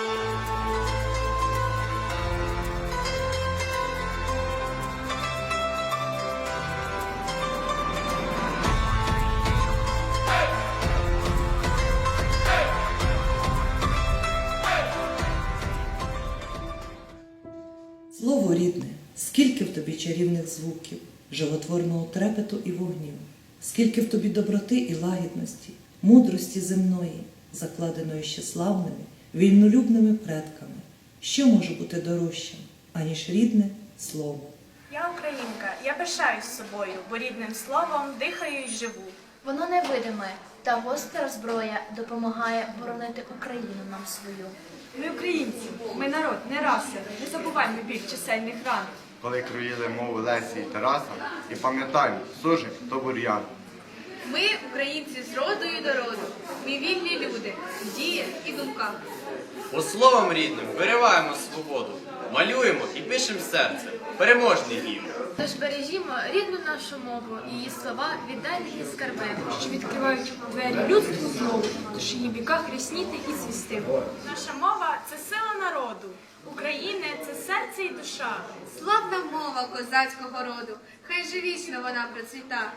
Слово рідне, скільки в тобі чарівних звуків, животворного трепету і вогню, скільки в тобі доброти і лагідності, мудрості земної, закладеної ще славними, вільнолюбними предками. Що може бути дорожчим, аніж рідне слово? Я українка, я пишаюсь собою, бо рідним словом дихаю й живу. Воно невидиме, та гостра зброя допомагає боронити Україну нам свою. Ми українці, ми народ, не раса, не забуваймо біль чисельних ран. коли круїли мову Лесі і Тараса, і пам'ятаємо, сужик то бур'ян. Ми, українці, з роду і до роду. Ми вільні діях і думках. Бо словом рідним вириваємо свободу, малюємо і пишемо серце, переможний гімн. Тож бережімо рідну нашу мову, її слова віддайте її скарби. що відкривають двері людству знову, тож її віках рясніти і цвісти. Наша мова це сила народу. України це серце і душа. Славна мова козацького роду, хай же вічно вона процвіта.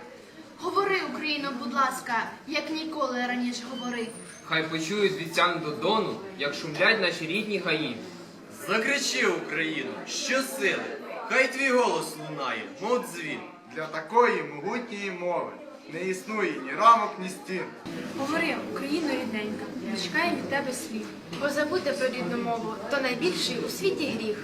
Говори, Україно, будь ласка, як ніколи раніше говори. Хай почують від Тян до Дону, як шумлять наші рідні гаї. Закричи Україну, щосили, хай твій голос лунає, мов дзвін. Для такої могутньої мови не існує ні рамок, ні стін. Говори, Україно рідненька, не чекає від тебе слів. Бо забути про рідну мову то найбільший у світі гріх.